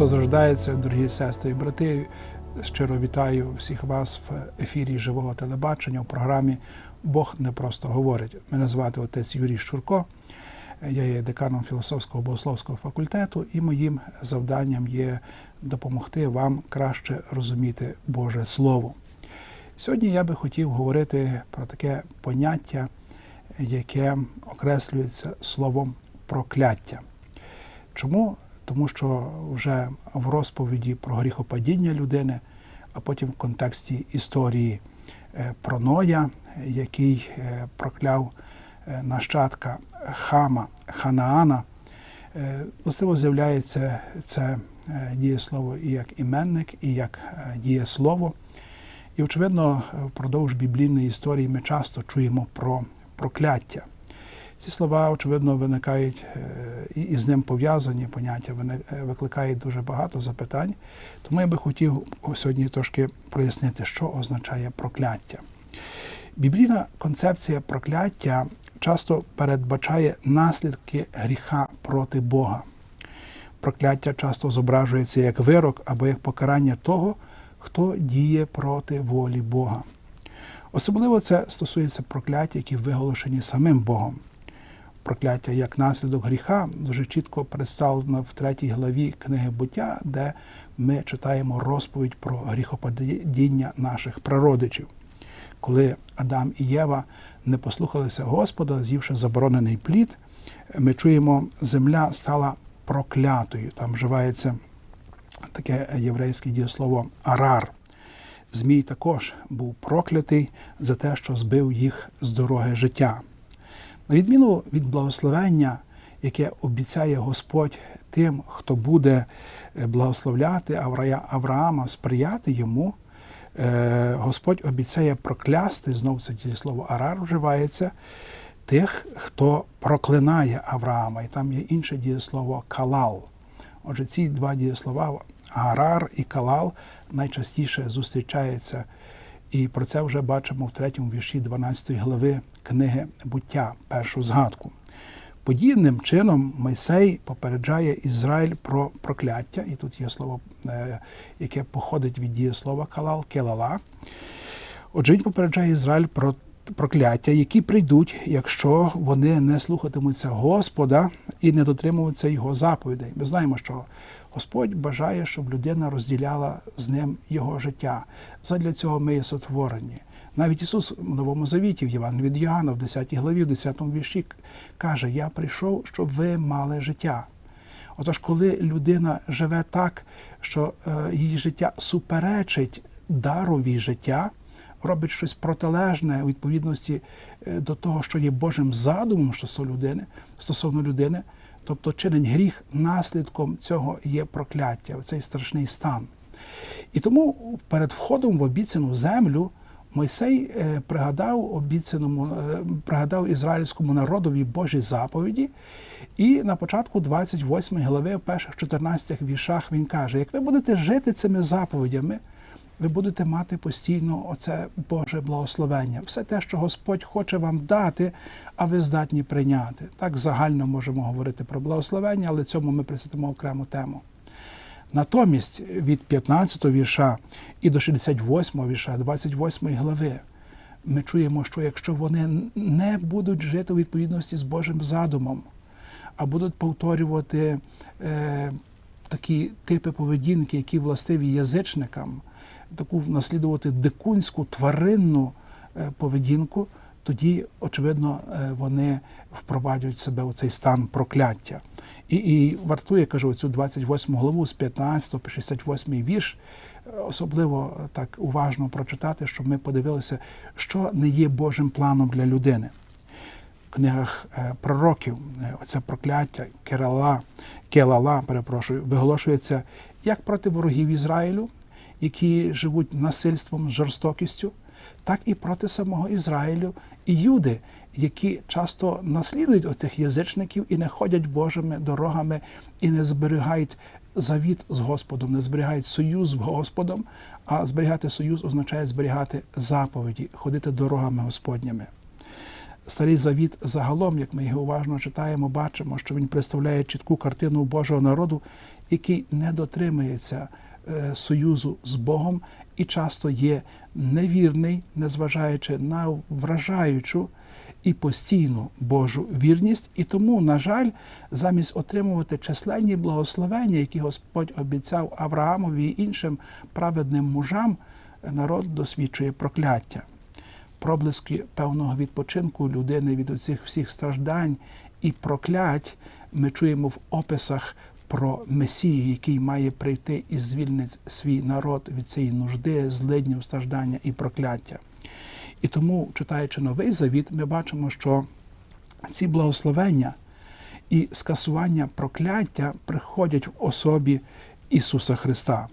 Христос рождається, дорогі сестри і брати. Щиро вітаю всіх вас в ефірі живого телебачення у програмі Бог не просто говорить. Мене звати отець Юрій Щурко. Я є деканом філософського богословського факультету, і моїм завданням є допомогти вам краще розуміти Боже Слово. Сьогодні я би хотів говорити про таке поняття, яке окреслюється словом прокляття. Чому? Тому що вже в розповіді про гріхопадіння людини, а потім в контексті історії е, про Ноя, який е, прокляв е, нащадка Хама Ханаана, властиво з'являється це дієслово і як іменник, і як дієслово. І, очевидно, впродовж біблійної історії ми часто чуємо про прокляття. Ці слова, очевидно, виникають і з ним пов'язані поняття, викликають дуже багато запитань. Тому я би хотів сьогодні трошки прояснити, що означає прокляття. Біблійна концепція прокляття часто передбачає наслідки гріха проти Бога. Прокляття часто зображується як вирок або як покарання того, хто діє проти волі Бога. Особливо це стосується прокляття, які виголошені самим Богом. Прокляття як наслідок гріха дуже чітко представлено в третій главі книги буття, де ми читаємо розповідь про гріхопадіння наших прародичів. Коли Адам і Єва не послухалися Господа, з'ївши заборонений плід, ми чуємо, земля стала проклятою. Там вживається таке єврейське дієслово арар. Змій також був проклятий за те, що збив їх з дороги життя. На відміну від благословення, яке обіцяє Господь тим, хто буде благословляти Авраама, сприяти йому, Господь обіцяє проклясти, знову це дієслово арар вживається, тих, хто проклинає Авраама. І там є інше дієслово калал. Отже, ці два дієслова Гарар і Калал найчастіше зустрічаються. І про це вже бачимо в третьому вірші 12 глави книги буття, першу згадку. Подібним чином Мойсей попереджає Ізраїль про прокляття, і тут є слово, яке походить від дієслова калал, келала. Отже, він попереджає Ізраїль про прокляття, які прийдуть, якщо вони не слухатимуться Господа і не дотримуються Його заповідей. Ми знаємо, що Господь бажає, щоб людина розділяла з ним його життя. Задля цього ми є сотворені. Навіть Ісус в Новому Завіті, в Євангелії від Йоанна, в 10 главі, в 10 вірші, каже: Я прийшов, щоб ви мали життя. Отож, коли людина живе так, що її життя суперечить дарові життя, робить щось протилежне у відповідності до того, що є Божим задумом стосовно людини, стосовно людини, тобто чинить гріх, наслідком цього є прокляття, цей страшний стан. І тому перед входом в обіцяну землю Мойсей пригадав обіцяному, пригадав ізраїльському народові Божі заповіді. І на початку 28 глави, в перших 14 віршах, він каже: як ви будете жити цими заповідями, ви будете мати постійно оце Боже благословення, все те, що Господь хоче вам дати, а ви здатні прийняти. Так загально можемо говорити про благословення, але цьому ми присвятимо окрему тему. Натомість від 15 вірша і до 68 вірша, 28 глави, ми чуємо, що якщо вони не будуть жити у відповідності з Божим задумом, а будуть повторювати е, такі типи поведінки, які властиві язичникам, таку наслідувати дикунську тваринну поведінку, тоді, очевидно, вони впроваджують себе у цей стан прокляття. І і вартує, кажу, цю 28 главу з 15 по 68 вірш, особливо так уважно прочитати, щоб ми подивилися, що не є Божим планом для людини. В книгах пророків оце прокляття Керала, Келала, перепрошую, виголошується як проти ворогів Ізраїлю, які живуть насильством, жорстокістю, так і проти самого Ізраїлю і Юди, які часто наслідують оцих язичників і не ходять Божими дорогами і не зберігають завіт з Господом, не зберігають союз з Господом, а зберігати союз означає зберігати заповіді, ходити дорогами Господніми. Старий Завіт загалом, як ми його уважно читаємо, бачимо, що він представляє чітку картину Божого народу, який не дотримується союзу з Богом і часто є невірний, незважаючи на вражаючу і постійну Божу вірність. І тому, на жаль, замість отримувати численні благословення, які Господь обіцяв Авраамові і іншим праведним мужам, народ досвідчує прокляття. Проблиски певного відпочинку людини від цих всіх страждань і проклять ми чуємо в описах про Месію, який має прийти і звільнить свій народ від цієї нужди, злиднів, страждання і прокляття. І тому, читаючи новий завіт, ми бачимо, що ці благословення і скасування прокляття приходять в особі Ісуса Христа.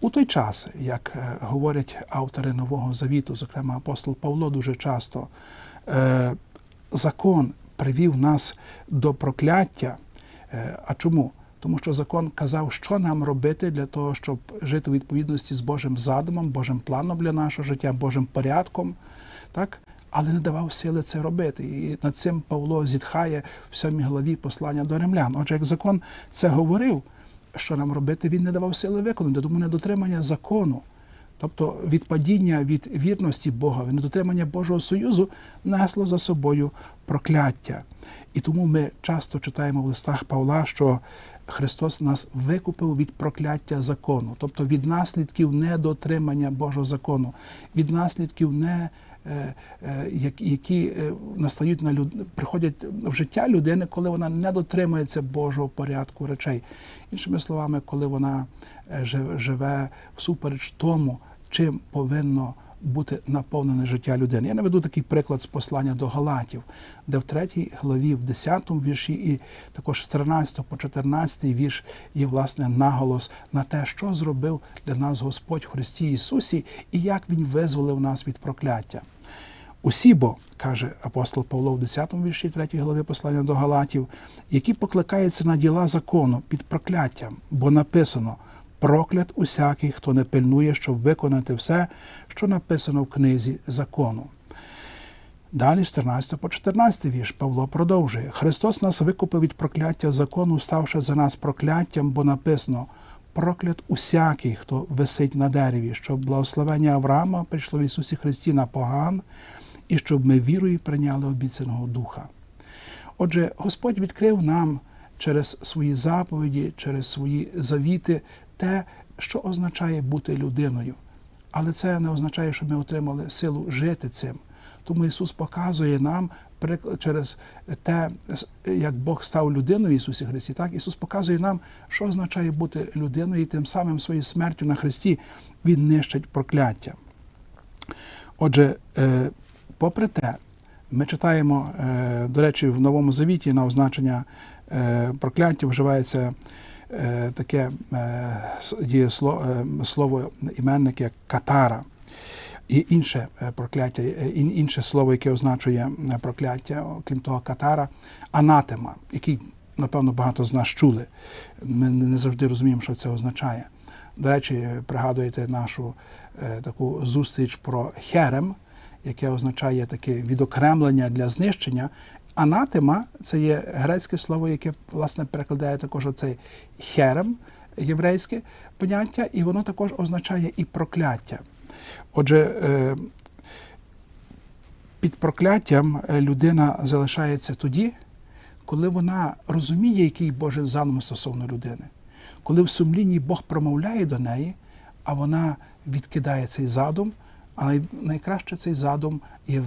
У той час, як е, говорять автори Нового Завіту, зокрема апостол Павло, дуже часто, е, закон привів нас до прокляття. Е, а чому? Тому що закон казав, що нам робити для того, щоб жити у відповідності з Божим задумом, Божим планом для нашого життя, Божим порядком, так? але не давав сили це робити. І над цим Павло зітхає в сьомій главі послання до римлян. Отже, як закон це говорив, що нам робити, він не давав сили виконати, тому недотримання закону. Тобто відпадіння від вірності Бога, недотримання Божого Союзу несло за собою прокляття. І тому ми часто читаємо в листах Павла, що Христос нас викупив від прокляття закону, тобто від наслідків недотримання Божого закону, від наслідків не е, е, які е, настають на люд... приходять в життя людини, коли вона не дотримується Божого порядку речей. Іншими словами, коли вона живе всупереч тому, чим повинно бути наповнене життя людини. Я наведу такий приклад з послання до Галатів, де в третій главі, в 10 вірші, і також з 13 по 14 вірш є власне наголос на те, що зробив для нас Господь Христі Ісусі і як Він визволив нас від прокляття. Усі бо, каже апостол Павло в 10 вірші 3 глави послання до Галатів, які покликаються на діла закону під прокляттям, бо написано проклят усякий, хто не пильнує, щоб виконати все, що написано в книзі закону. Далі, з 13 по 14 вірш, Павло продовжує: Христос нас викупив від прокляття закону, ставши за нас прокляттям, бо написано: проклят усякий, хто висить на дереві, щоб благословення Авраама прийшло в Ісусі Христі на поган, і щоб ми вірою прийняли обіцяного Духа. Отже, Господь відкрив нам через свої заповіді, через свої завіти те, що означає бути людиною. Але це не означає, що ми отримали силу жити цим. Тому Ісус показує нам через те, як Бог став людиною Ісусі Христі, так Ісус показує нам, що означає бути людиною, і тим самим своєю смертю на Христі Він нищить прокляття. Отже, е, попри те, ми читаємо, е, до речі, в Новому Завіті на означення е, прокляття вживається таке є слово іменник як катара. І інше е, прокляття, е, інше слово, яке означує прокляття, окрім того, катара, анатема, який, напевно, багато з нас чули. Ми не завжди розуміємо, що це означає. До речі, пригадуєте нашу таку зустріч про херем, яке означає таке відокремлення для знищення. Анатема це є грецьке слово, яке власне перекладає також оцей херем, єврейське поняття, і воно також означає і прокляття. Отже, е, під прокляттям е, людина залишається тоді, коли вона розуміє, який Божий задум стосовно людини, коли в сумлінні Бог промовляє до неї, а вона відкидає цей задум, а найкраще цей задум є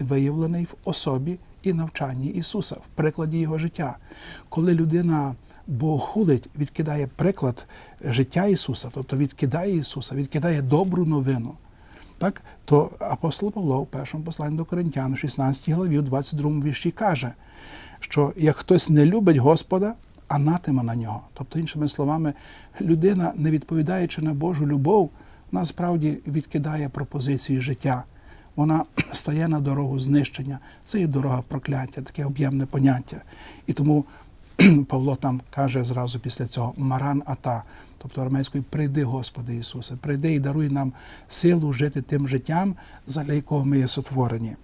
виявлений в особі і навчанні Ісуса, в прикладі Його життя. Коли людина богохулить, відкидає приклад життя Ісуса, тобто відкидає Ісуса, відкидає добру новину, так, то апостол Павло в першому посланні до Коринтян, 16 главі, у 22 вірші каже, що як хтось не любить Господа, анатима на нього. Тобто, іншими словами, людина, не відповідаючи на Божу любов, насправді відкидає пропозиції життя вона стає на дорогу знищення. Це і дорога прокляття, таке об'ємне поняття. І тому Павло там каже зразу після цього Маран Ата, тобто арамейською прийди, Господи Ісусе, прийди і даруй нам силу жити тим життям, заради якого ми є сотворені.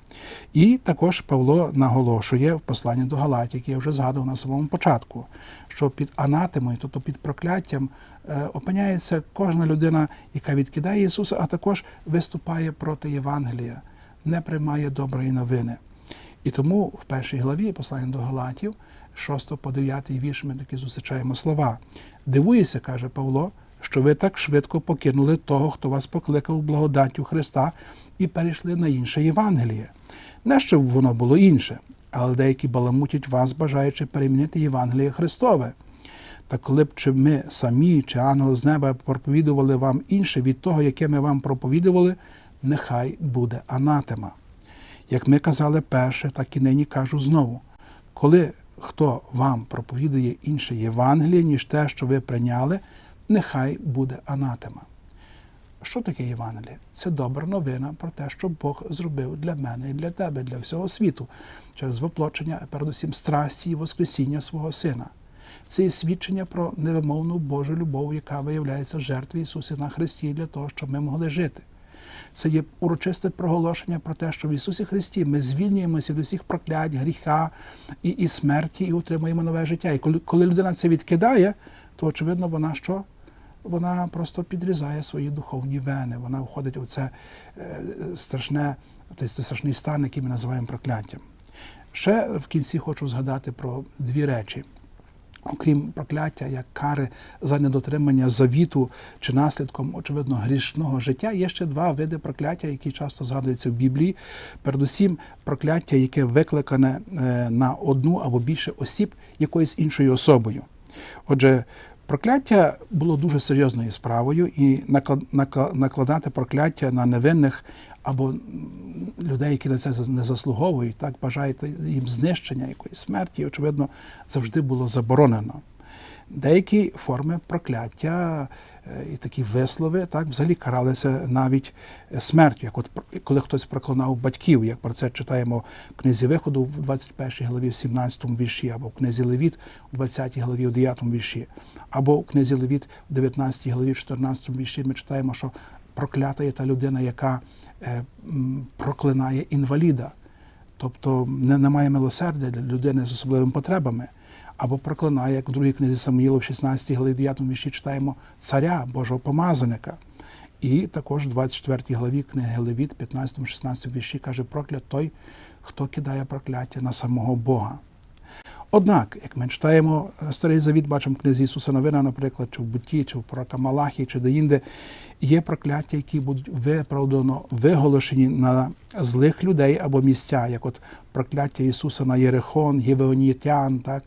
І також Павло наголошує в посланні до Галатів, яке я вже згадував на самому початку, що під анатемою, тобто під прокляттям, е, опиняється кожна людина, яка відкидає Ісуса, а також виступає проти Євангелія, не приймає доброї новини. І тому в першій главі послання до Галатів, 6 по 9 вірш, ми таки зустрічаємо слова. Дивуюся, каже Павло, що ви так швидко покинули того, хто вас покликав благодаттю Христа, і перейшли на інше Євангеліє. Не щоб воно було інше, але деякі баламутять вас, бажаючи перемінити Євангеліє Христове. Та коли б чи ми самі, чи ангел з неба проповідували вам інше від того, яке ми вам проповідували, нехай буде анатема. Як ми казали перше, так і нині кажу знову. Коли хто вам проповідує інше Євангеліє, ніж те, що ви прийняли, нехай буде анатема. Що таке Євангеліє? Це добра новина про те, що Бог зробив для мене і для тебе, для всього світу, через воплочення, передусім страсті і Воскресіння свого Сина. Це є свідчення про невимовну Божу любов, яка виявляється в жертві Ісуса на Христі для того, щоб ми могли жити. Це є урочисте проголошення про те, що в Ісусі Христі ми звільнюємося від усіх проклять, гріха і, і смерті і отримуємо нове життя. І коли, коли людина це відкидає, то очевидно вона що? Вона просто підрізає свої духовні вени. Вона входить у це е, страшне, той страшний стан, який ми називаємо прокляттям. Ще в кінці хочу згадати про дві речі. Окрім прокляття, як кари за недотримання завіту чи наслідком, очевидно, грішного життя, є ще два види прокляття, які часто згадуються в Біблії. Передусім, прокляття, яке викликане е, на одну або більше осіб якоюсь іншою особою. Отже, прокляття було дуже серйозною справою, і накладати прокляття на невинних або людей, які на це не заслуговують, так бажаєте їм знищення якоїсь смерті, очевидно, завжди було заборонено. Деякі форми прокляття і такі вислови так взагалі каралися навіть смертю, як от коли хтось проклинав батьків, як про це читаємо в книзі виходу в 21 главі, в 17 вірші, або в книзі Левіт у 20 главі, у 9 вірші, або в книзі Левіт в 19 главі, в 14 вірші ми читаємо, що проклята є та людина, яка е, проклинає інваліда, тобто не, немає милосердя для людини з особливими потребами. Або проклинає, як в другій книзі Самуїла в 16 главі 9 вірші читаємо царя Божого помазаника. І також в 24 главі книги Левіт, 15-16 вірші каже, проклят той, хто кидає прокляття на самого Бога. Однак, як ми читаємо е, старий завіт, бачимо книзі Ісуса Новина, наприклад, чи в Буті, чи в пророка Малахі, чи деінде, є прокляття, які будуть виправдано виголошені на злих людей або місця, як от прокляття Ісуса на Єрихон, Євеонітян, так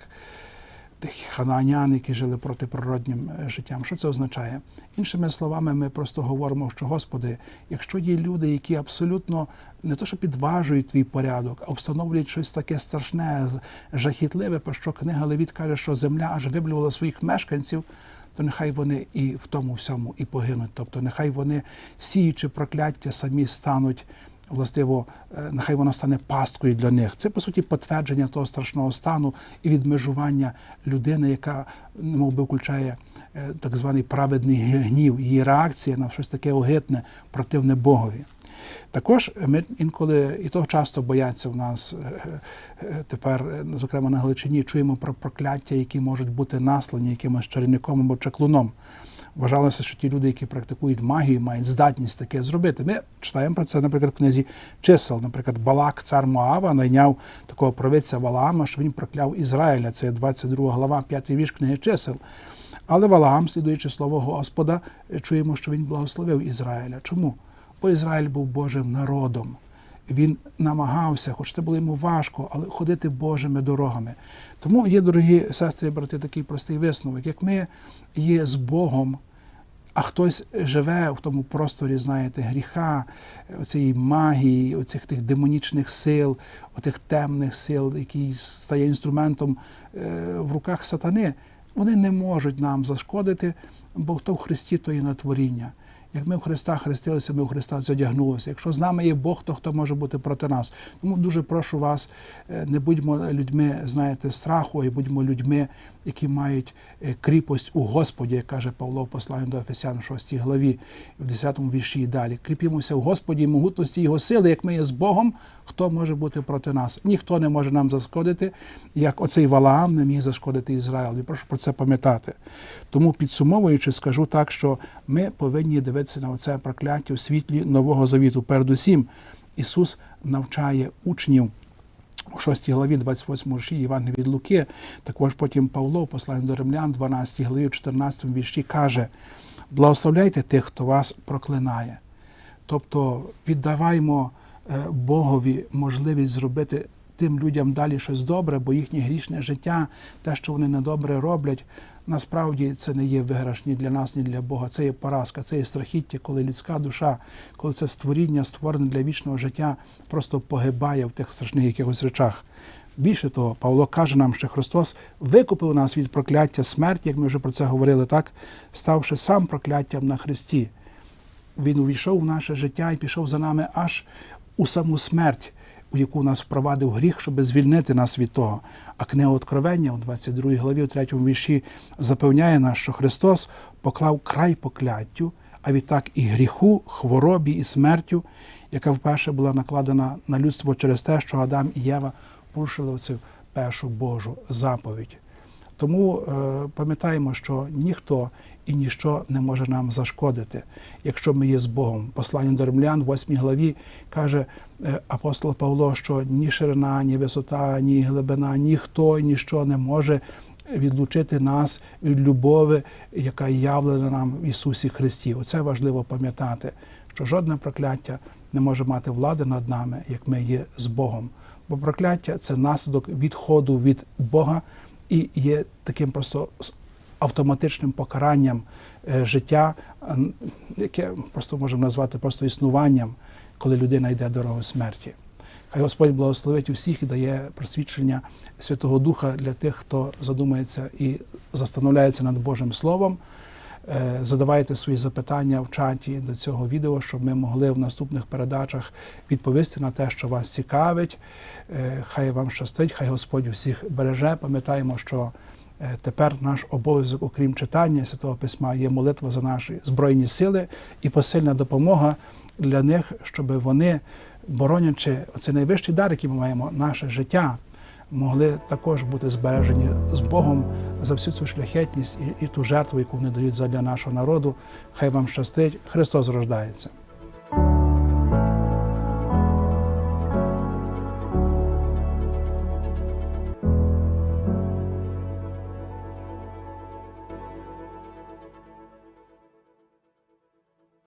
тих хананян, які жили протиприроднім е, життям. Що це означає? Іншими словами, ми просто говоримо, що Господи, якщо є люди, які абсолютно не то, що підважують твій порядок, а встановлюють щось таке страшне, жахітливе, про що книга Левіт каже, що земля аж виблювала своїх мешканців. То нехай вони і в тому всьому і погинуть. Тобто, нехай вони, сіючи прокляття, самі стануть властиво, е, нехай вона стане пасткою для них. Це по суті підтвердження того страшного стану і відмежування людини, яка немов би включає е, так званий праведний гнів, її реакція на щось таке огидне, противне Богові. Також ми інколи і того часто бояться в нас е, тепер, зокрема на Галичині, чуємо про прокляття, які можуть бути наслані якимось чарівником або чаклуном. Вважалося, що ті люди, які практикують магію, мають здатність таке зробити. Ми читаємо про це, наприклад, в книзі чисел. Наприклад, Балак, цар Моава, найняв такого провидця Валаама, що він прокляв Ізраїля. Це 22 глава, 5 вірш книги чисел. Але Валаам, слідуючи слово Господа, чуємо, що він благословив Ізраїля. Чому? Бо Ізраїль був Божим народом. Він намагався, хоч це було йому важко, але ходити Божими дорогами. Тому є, дорогі сестри і брати, такий простий висновок. Як ми є з Богом, а хтось живе в тому просторі, знаєте, гріха, цієї магії, оцих тих демонічних сил, отих темних сил, які стає інструментом е, в руках сатани, вони не можуть нам зашкодити, бо хто в Христі, то і на творіння. Як ми в Христа хрестилися, ми в Христа зодягнулися. Якщо з нами є Бог, то хто може бути проти нас? Тому дуже прошу вас, е, не будьмо людьми, знаєте, страху, і будьмо людьми, які мають е, кріпость у Господі, як каже Павло в посланні до Ефесян, 6 главі, в 10 вірші і далі. Кріпімося в Господі і могутності Його сили, як ми є з Богом, хто може бути проти нас? Ніхто не може нам зашкодити, як оцей Валаам не міг зашкодити Ізраїлю. Прошу про це пам'ятати. Тому підсумовуючи, скажу так, що ми повинні дивитися на оце прокляття у світлі Нового Завіту. Передусім, Ісус навчає учнів. У 6 главі 28 вірші Євангелія від Луки, також потім Павло, послання до римлян, 12 главі, 14 вірші, каже: благословляйте тих, хто вас проклинає. Тобто віддаваймо е, Богові можливість зробити тим людям далі щось добре, бо їхнє грішне життя, те, що вони недобре роблять, насправді це не є виграш ні для нас, ні для Бога. Це є поразка, це є страхіття, коли людська душа, коли це створіння, створене для вічного життя, просто погибає в тих страшних якихось речах. Більше того, Павло каже нам, що Христос викупив нас від прокляття смерті, як ми вже про це говорили, так, ставши сам прокляттям на Христі. Він увійшов в наше життя і пішов за нами аж у саму смерть, у яку нас впровадив гріх, щоб звільнити нас від того. А книга Откровення у 22 главі, у 3 вірші, запевняє нас, що Христос поклав край покляттю, а відтак і гріху, хворобі і смертю, яка вперше була накладена на людство через те, що Адам і Єва порушили цю першу Божу заповідь. Тому е, пам'ятаємо, що ніхто і ніщо не може нам зашкодити, якщо ми є з Богом. Послання до римлян, 8 главі, каже е, апостол Павло, що ні ширина, ні висота, ні глибина, ніхто і ніщо не може відлучити нас від любові, яка явлена нам в Ісусі Христі. Оце важливо пам'ятати, що жодне прокляття не може мати влади над нами, як ми є з Богом. Бо прокляття це наслідок відходу від Бога і є таким просто автоматичним покаранням е, життя, е, яке просто можемо назвати просто існуванням, коли людина йде дорогою смерті. Хай Господь благословить усіх і дає просвідчення Святого Духа для тих, хто задумається і застановляється над Божим Словом. Е, Задавайте свої запитання в чаті до цього відео, щоб ми могли в наступних передачах відповісти на те, що вас цікавить. Е, Хай вам щастить, хай Господь усіх береже. Пам'ятаємо, що е, тепер наш обов'язок, окрім читання Святого Письма, є молитва за наші збройні сили і посильна допомога для них, щоб вони, боронячи оцей найвищий дар, який ми маємо, наше життя, могли також бути збережені з Богом за всю цю шляхетність і, і ту жертву, яку вони дають задля нашого народу. Хай вам щастить. Христос рождається.